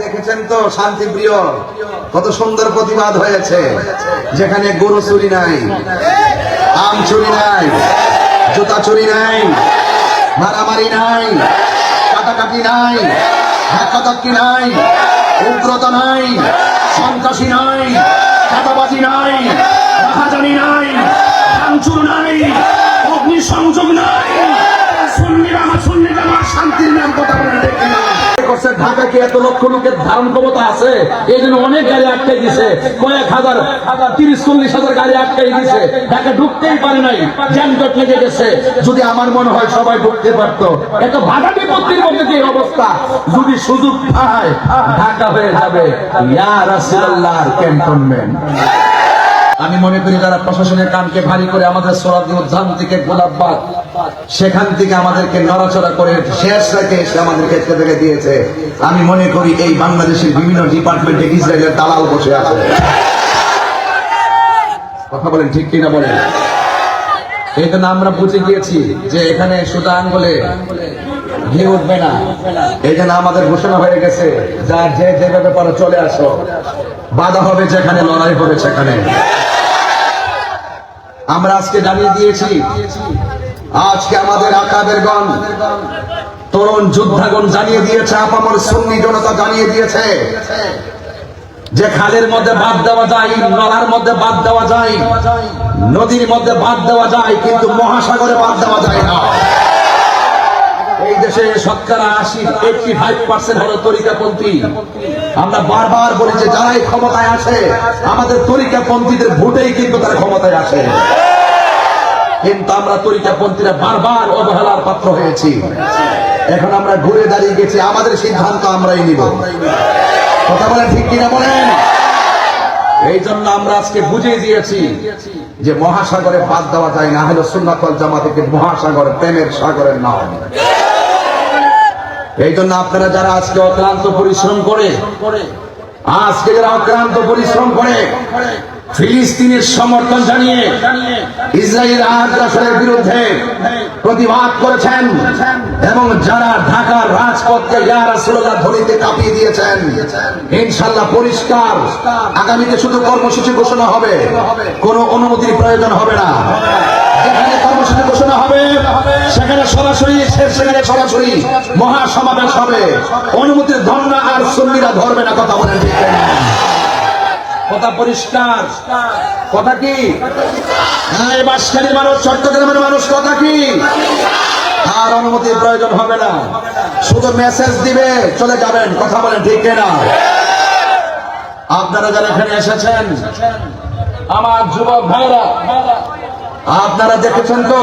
দেখেছেন তো শান্তিপ্রিয়, কত সুন্দর প্রতিবাদ হয়েছে। যেখানে গরু চুরি নাই, আম চুরি নাই, জুতা চুরি নাই, মারামারি নাই, কাটাকাটি নাই ধাক্কাধাক্কি নাই, উগ্রতা নাই, সন্ত্রাসী নাই চাঁদাবাজি নাই রাহাজানি নাই ভাঙচুর নাই। এত লক্ষ লোকের ধারণ ক্ষমতা আছে এই জন্য অনেক গাড়ি আটকে দিছে। কয়েক হাজার তিরিশ, চল্লিশ হাজার গাড়ি আটকে দিছে। ঢাকা ঢুকতেই পারে নাই লেগে গেছে। যদি আমার মনে হয় সবাই ঢুকতে পারতো। এত ভাড়া বিপত্তির মধ্যে যে অবস্থা, যদি সুযোগ পায়, ঢাকা হয়ে যাবে। ইয়া রাসূলুল্লাহর ক্যান্টনমেন্ট। আমি মনে করি যারা প্রশাসনের কানকে ভারী করে আমাদের সোলাদি উদ্যান থেকে গোলাপবাগ সেখান থেকে আমাদেরকে নড়াচড়া করে শেষ রেখে এসে আমাদের ক্ষেত্রে থেকে দিয়েছে। আমি মনে করি এই বাংলাদেশের বিভিন্ন ডিপার্টমেন্টে ইসরায়েলের দালাল বসে আছে। কথা বলেন, ঠিক কিনা বলেন? এই জন্য আমরা বুঝে গিয়েছি যে এখানে সুদা আঙ্গলে ঘি উঠবে না। এই জন্য আমাদের ঘোষণা হয়ে গেছে, যার যে যেভাবে পারো চলে আসো। বাধা হবে যেখানে, লড়াই হবে সেখানে। আমরা আজকে জানিয়ে দিয়েছি, আজকে আমাদের আকাবের গণ, তরুণ যোদ্ধাগণ জানিয়ে দিয়েছে, আপামর সুন্নি জনতা জানিয়ে দিয়েছে, যে খালের মধ্যে বাদ দেওয়া যায়, নলার মধ্যে বাদ দেওয়া যায়, নদীর মধ্যে বাদ দেওয়া যায়, কিন্তু মহাসাগরে বাদ দেওয়া যায় না। এই দেশে শতকরা আশি এইটি ফাইভ পার্সেন্ট হলো তরিকাপন্থী। আমরা বারবার বলি যে যারাই ক্ষমতায় আসে, আমাদের তরিকাপন্থীদের ভোটেই কিন্তু তারা ক্ষমতায় আসে। কিন্তু আমরা তরিকাপন্থীরা বারবার অবহেলার পাত্র হয়েছি। এখন আমরা ঘুরে দাঁড়িয়ে গেছি, আমাদের সিদ্ধান্ত আমরাই নিব। কথা বলেন ঠিক কিনা বলেন? এই জন্য আমরা আজকে বুঝিয়ে দিয়েছি যে মহাসাগরে বাদ দেওয়া যায় না হলো সুন্নাতল জামা থেকে মহাসাগর, প্রেমের সাগরের নাম। এই জন্য আপনারা যারা আজকে অক্লান্ত পরিশ্রম করে, আজকে যারা অক্লান্ত পরিশ্রম করে, ফিলিস্তিনের সমর্থন জানিয়ে ইসরায়েল আগ্রাসনের বিরুদ্ধে প্রতিবাদ করেছেন এবং যারা ঢাকার রাজপথকে ইয়া রাসূলুল্লাহ ধ্বনিতে কাঁপিয়ে দিয়েছেন, ইনশাআল্লাহ পরিষ্কার আগামীতে শুধু কর্মসূচি ঘোষণা হবে, কোনো অনুমতির প্রয়োজন হবে না। হ্যাঁ চট্টগ্রামের মানুষ, কথা কি? আর অনুমতির প্রয়োজন হবে না। শুধু মেসেজ দিবে, চলে যাবেন, কথা বলেন ঠিক না আপনারা যারা এখানে এসেছেন, আমার যুবক ভাইরা আপনারা দেখেছেন তো?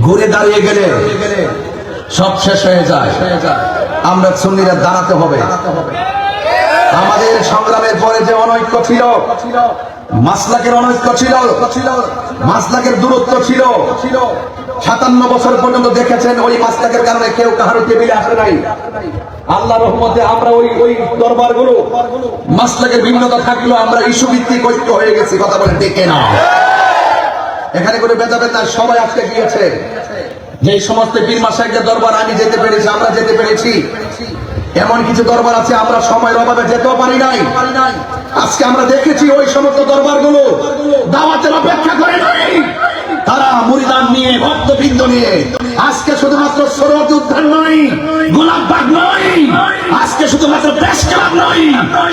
ঘুরে দাঁড়িয়ে গেলে সব শেষ হয়ে যায়। আমরা সুন্নিরা দাঁড়াতে হবে। আমাদের সংগ্রামের পরে যে অনৈক্য ছিল, মাসলাকের অনৈক্য ছিল, মাসলাকের দূরত্ব ছিল। সাতান্ন বছর পর্যন্ত দেখেছেন ওই মাসলাকের কারণে কেউ কাহারও টেবিলে আসে নাই। আল্লাহ রহমতে আমরা ওই ওই দরবারগুলো মাসলাকের ভিন্নতা থাকলেও আমরা ইস্যু ভিত্তিক ঐক্য হয়ে গেছি, কথা বলে ডেকে না এখানে করে ভেদাভেদ না সবাই আজকে গিয়েছে। যে সমস্ত পীর মাসাইদের দরবার, আমি যেতে পেরেছি, আমরা যেতে পেরেছি। এমন কিছু দরবার আছে, আমরা সময়ের অভাবে যেতেও পারি নাই। আজকে আমরা দেখেছি ওই সমস্ত দরবারগুলো দাওয়াতের অপেক্ষা করে নাই। তারা মুরিদান নিয়ে, ভক্তবৃন্দ নিয়ে, আজকে শুধুমাত্র সরোয়ার্দী উদ্যান নয় গোলাপবাগ নয়, আজকে শুধুমাত্র প্রেস ক্লাব নয়,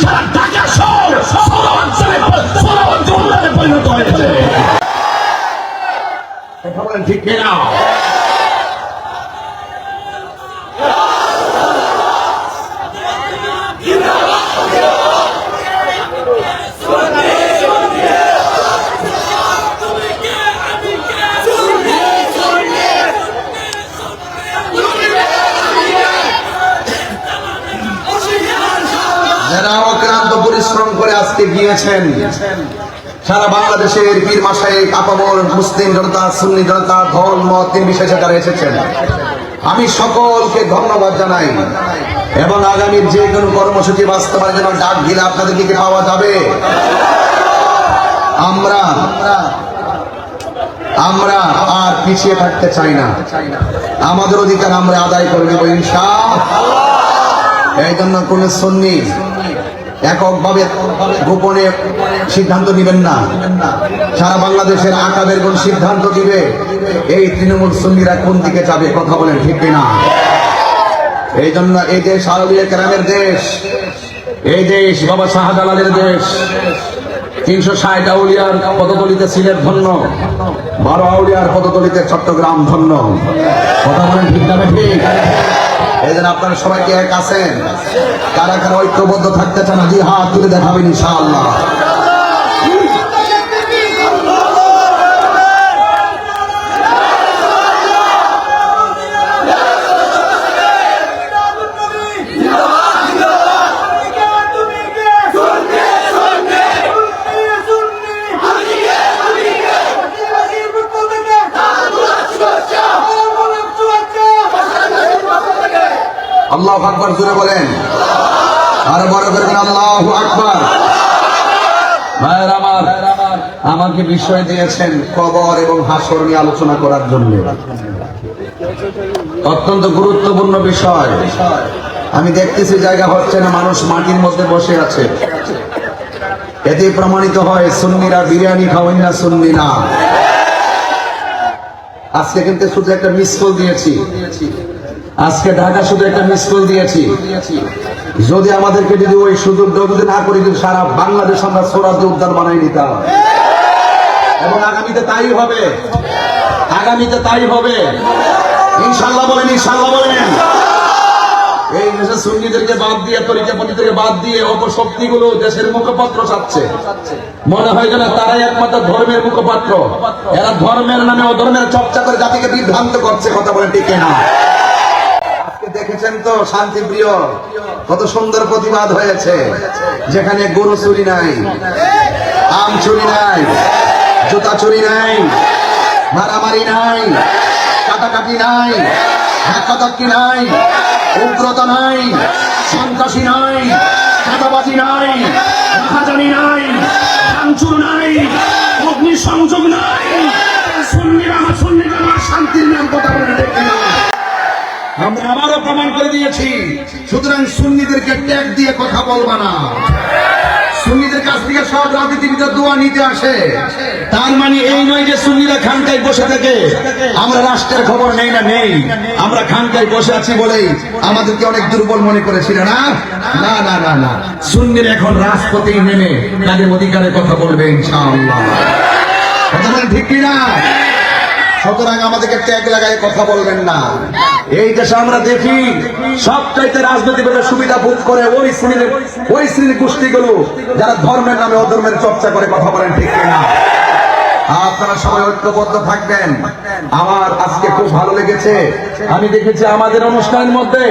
সারা ঢাকা শহর শহরাঞ্চলে সরোয়ার্দী পরিণত হয়েছে। ঠিক কিনা? যারা অক্লান্ত পরিশ্রম করে আজকে গিয়েছেন। সারা বাংলাদেশের পীর মাসায় আপামর মুসলিম জনতা, সুন্নি জনতা, ধর্ম, তিন বিশেষে যারা এসেছেন। আমি সকলকে ধন্যবাদ জানাই। এবং আগামীর যে কোনো কর্মসূচি বাস্তবায়নের জন্য ডাক দিলে আপনাদেরকে কি পাওয়া যাবে? আমরা আমরা আর পিছিয়ে থাকতে চাই না। আমাদের অধিকার আমরা আদায় করে নেব ইনশা এই জন্য কোন সন্নি এককভাবে গোপনে সিদ্ধান্ত নেবেন না। সারা বাংলাদেশের আকাবের কোন সিদ্ধান্ত দিবে এই তৃণমূল সন্নিরা কোন দিকে যাবে? কথা বলেন, ঠিক না এই জন্য এই দেশ আরবিয়া গ্রামের দেশ, এই দেশ বাবা শাহজালালের দেশ। তিনশো ষাট আউলিয়ার পদতলিতে সিলেট ধন্য, বারো আউলিয়ার পদতলিতে চট্টগ্রাম ধন্য। কথা বলেন, ঠিক না ঠিক? এই জন্য আপনারা সবাইকে এক আছেন? কারা কারা ঐক্যবদ্ধ থাকতে চান? জি, হাত তুলে দেখাবেন ইনশাআল্লাহ। আল্লাহ আকবর জুড়ে বলেন। আর বড় করে আল্লাহ আকবর। ভাইয়ের আমার, আমাকে বিষয় দিয়েছেন কবর এবং হাসর নিয়ে আলোচনা করার জন্য। অত্যন্ত গুরুত্বপূর্ণ বিষয়। আমি দেখতেছি জায়গা হচ্ছে না, মানুষ মাটির মধ্যে বসে আছে। এতে প্রমাণিত হয়, সুন্নিরা বিরিয়ানি খাওয়াই না, সুন্নি না। আজকে কিন্তু শুধু একটা মিস কল দিয়েছি। আজকে ঢাকা শুধু একটা মিস কল দিয়েছি। যদি আমাদেরকে যদি ওই সুযোগ যদি না করে যদি সারা বাংলাদেশ আমরা সোরাজ উদ্যান বানাই নিতাম। এবং আগামীতে তাই হবে। আগামীতে তাই হবে। ইনশাল্লাহ বলেন ইনশাল্লাহ বলেন। এই দেশের সুন্নিদেরকে বাদ দিয়ে তরিকাপন্থীদেরকে বাদ দিয়ে অপশক্তিগুলো দেশের মুখপাত্র চাচ্ছে। মনে হয় যেন তারাই একমাত্র ধর্মের মুখপাত্র। এরা ধর্মের নামে ও ধর্মের চর্চা করে জাতিকে বিভ্রান্ত করছে, কথা বলে টিকে না দেখেছেন তো? শান্তিপ্রিয় কত সুন্দর প্রতিবাদ হয়েছে। যেখানে গরু চুরি নাই, আম চুরি নাই, জুতা চুরি নাই, মারামারি নাই, কাটাকাটি নাই ধাক্কাধাক্কি নাই, উগ্রতা নাই, সন্ত্রাসী নাই, চাঁদাবাজি নাই রাহাজানি নাই, ভাঙচুর নাই অগ্নি সংযোগ নাই শান্তির নাম কথা বলে দেখি না আমরা আবারও প্রমাণ করে দিয়েছি। সুতরাং সুন্নিদেরকে ট্যাগ দিয়ে কথা বলবা না। সুন্নিদের কাছ থেকে সব রাজনীতিবিদের দোয়া নিতে আসে। তার মানে এই নয় যে সুন্নিরা খানকায় বসে থাকে। আমরা রাষ্ট্রের খবর নেই না নেই। আমরা খানকায় বসে আছি বলেই আমাদেরকে অনেক দুর্বল মনে করেছিল না? না না না না। সুন্নির এখন রাজপথে নেমে তাদের অধিকারের কথা বলবে ইনশাআল্লাহ। কথা বলেন ঠিক কিনা? সুতরাং আমাদেরকে ট্যাগ লাগায় কথা বলবেন না। এই দেশে আমরা দেখি সব চাইতে রাজনৈতিকভাবে সুবিধা ভোগ করে ওই শ্রেণির ওই শ্রেণির গোষ্ঠীগুলো যারা ধর্মের নামে অধর্মের চর্চা করে কথা বলেন ঠিক কিনা। আপনারা সবাই ঐক্যবদ্ধ থাকবেন। আমার আজকে খুব ভালো লেগেছে। আমি দেখেছি আমাদের অনুষ্ঠানের মধ্যে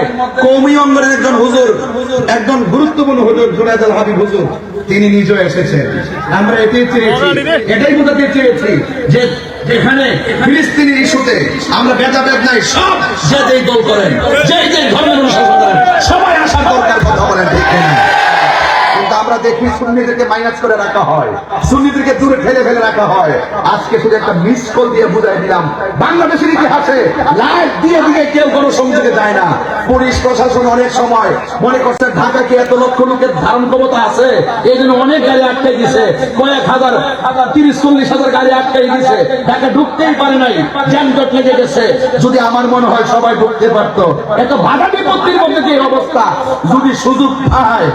কৌমি অঙ্গনের একজন হুজুর, একজন গুরুত্বপূর্ণ হুজুর জুনায়দুল হাবিব হুজুর, তিনি নিজেও এসেছেন। আমরা এটাই চেয়েছি, এটাই বোঝাতে চেয়েছি যে যেখানে ফিলিস্তিনের ইস্যুতে আমরা ভেদাভেদ নাই, সব যে যেই দল করেন যে যেই ধর্মের অনুসরণ করেন, সবাই আসার দরকার কথা বলেন, ঠিক কিন্তু আমরা দেখি সুন্নিদেরকে মাইনাস করে রাখা হয়। সুন্নিদেরকে দূরে ঠেলে ফেলে রাখা হয়। আজকে শুধু একটা মিস কল দিয়ে বুঝাই দিলাম। বাংলাদেশের ইতিহাসে লাইভ দিয়ে দিয়ে কেউ কোনো সংযোগে যায় না। পুলিশ প্রশাসন অনেক সময় মনে করছে ঢাকা কি এত লক্ষ লোকের ধারণ ক্ষমতা আছে এই জন্য অনেক গাড়ি আটকে দিছে। কয়েক হাজার হাজার, তিরিশ, চল্লিশ হাজার গাড়ি আটকে দিছে। ঢাকা ঢুকতেই পারে নাই, যানজট লেগে গেছে। যদি আমার মনে হয় সবাই ঢুকতে পারতো। এত বাধা বিপত্তির মধ্যে যে অবস্থা। যদি সুযোগ পায়,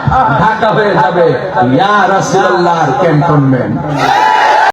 ঢাকা হয়ে যাবে। ইয়া রাসূলুল্লাহর ক্যান্টনমেন্ট। করেন